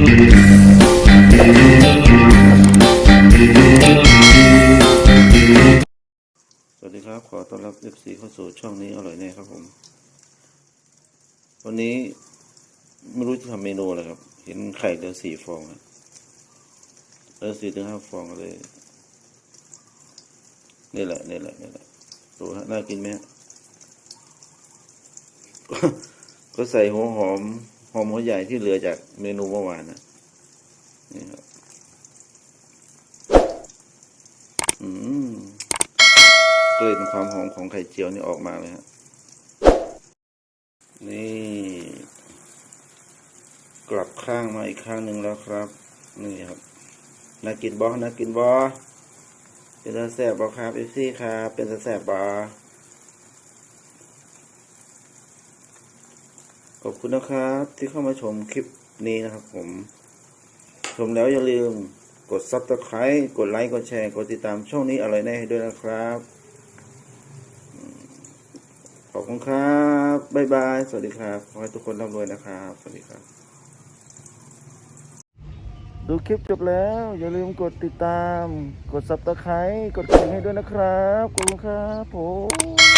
สวัสดีครับ ขอต้อนรับ FC เข้าสู่ช่องนี้อร่อยแน่ครับผม วันนี้ไม่รู้จะทำเมนูอะไรครับ เห็นไข่เหลือสี่ฟองเหลือสี่ถึงห้าฟองเลย นี่แหละนี่แหละนี่แหละดูฮะน่ากินไหมก็ใส่หัวหอม หอมหัวใหญ่ที่เหลือจากเมนูเมื่อวานนะนี่ครับอืมกลิ่นความหอมของไข่เจียวนี่ออกมาเลยฮะนี่ กลับข้างมาอีกข้างหนึ่งแล้วครับ นี่ครับน่ากินบอน่ากินบอเป็นแสบบอครับเอฟซี่ครับ เป็นแสบบอ ขอบคุณนะครับ ที่เข้ามาชมคลิปนี้นะครับ ผม ชมแล้วอย่าลืมกดซับสไครต์กดไลค์ กดแชร์ กดติดตามช่องนี้อะไรแน่ให้ด้วยนะครับ ขอบคุณครับ บ๊ายบาย สวัสดีครับ ขอให้ทุกคนร่ำรวยนะครับ สวัสดีครับ ดูคลิปจบแล้ว อย่าลืมกดติดตาม กดซับสไครต์กดกระดิ่งให้ด้วยนะครับ ขอบคุณครับผม